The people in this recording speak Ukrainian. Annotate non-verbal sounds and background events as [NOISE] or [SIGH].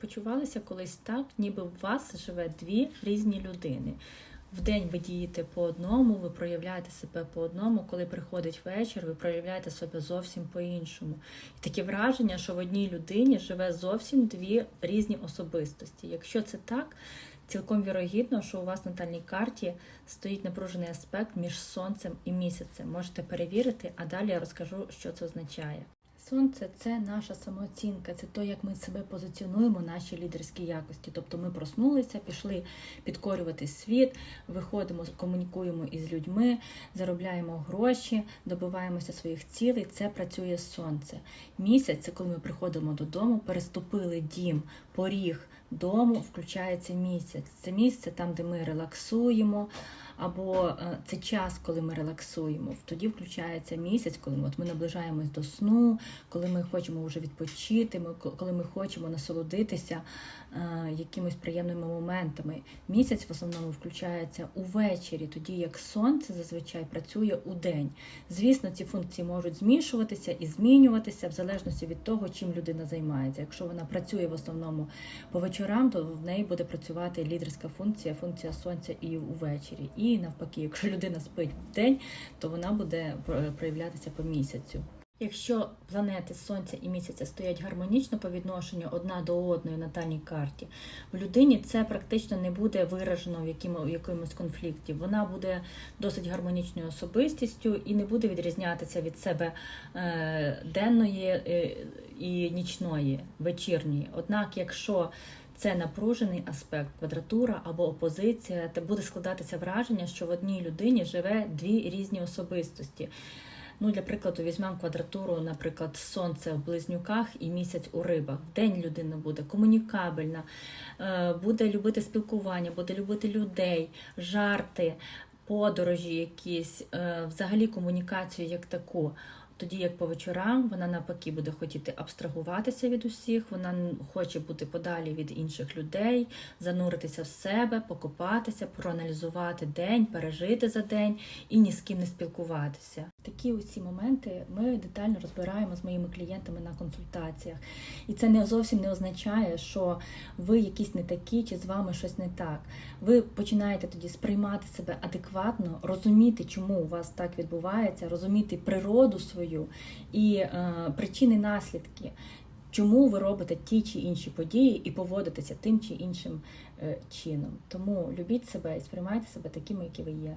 Почувалися колись так, ніби у вас живе дві різні людини. Вдень ви дієте по одному, ви проявляєте себе по одному, коли приходить вечір, ви проявляєте себе зовсім по-іншому. І таке враження, що в одній людині живе зовсім дві різні особистості. Якщо це так, цілком вірогідно, що у вас на натальній карті стоїть напружений аспект між сонцем і місяцем. Можете перевірити, а далі я розкажу, що це означає. Сонце це наша самооцінка, це то, як ми себе позиціонуємо, наші лідерські якості. Тобто ми проснулися, пішли підкорювати світ, виходимо, комунікуємо із людьми, заробляємо гроші, добиваємося своїх цілей. Це працює сонце. Місяць це коли ми приходимо додому, переступили дім, поріг дому, включається місяць. Це місце там, де ми релаксуємо. Або е, це час, коли ми релаксуємо. Тоді включається місяць, коли от ми наближаємось до сну, коли ми хочемо вже відпочити, ми, коли ми хочемо насолодитися е, якимись приємними моментами. Місяць в основному включається увечері, тоді як сонце зазвичай працює у день. Звісно, ці функції можуть змішуватися і змінюватися в залежності від того, чим людина займається. Якщо вона працює в основному по вечорам, то в неї буде працювати лідерська функція, функція сонця і увечері. І навпаки, якщо [LAUGHS] людина спить в день, то вона буде проявлятися по місяцю. Якщо планети Сонця і місяця стоять гармонічно по відношенню одна до одної на натальній карті, в людині це практично не буде виражено в якомусь конфлікті. Вона буде досить гармонічною особистістю і не буде відрізнятися від себе е, денної е, і нічної, вечірньої. Однак, якщо це напружений аспект, квадратура або опозиція, то буде складатися враження, що в одній людині живе дві різні особистості. Ну, для прикладу, візьмемо квадратуру, наприклад, сонце в близнюках і місяць у рибах. День людина буде комунікабельна, е, буде любити спілкування, буде любити людей, жарти, подорожі, якісь, е, взагалі комунікацію як таку. Тоді як по вечорам вона навпаки буде хотіти абстрагуватися від усіх, вона хоче бути подалі від інших людей, зануритися в себе, покопатися, проаналізувати день, пережити за день і ні з ким не спілкуватися. Такі усі моменти ми детально розбираємо з моїми клієнтами на консультаціях. І це не зовсім не означає, що ви якісь не такі, чи з вами щось не так. Ви починаєте тоді сприймати себе адекватно, розуміти, чому у вас так відбувається, розуміти природу свою і е, причини наслідки, чому ви робите ті чи інші події і поводитеся тим чи іншим е, чином. Тому любіть себе і сприймайте себе такими, які ви є.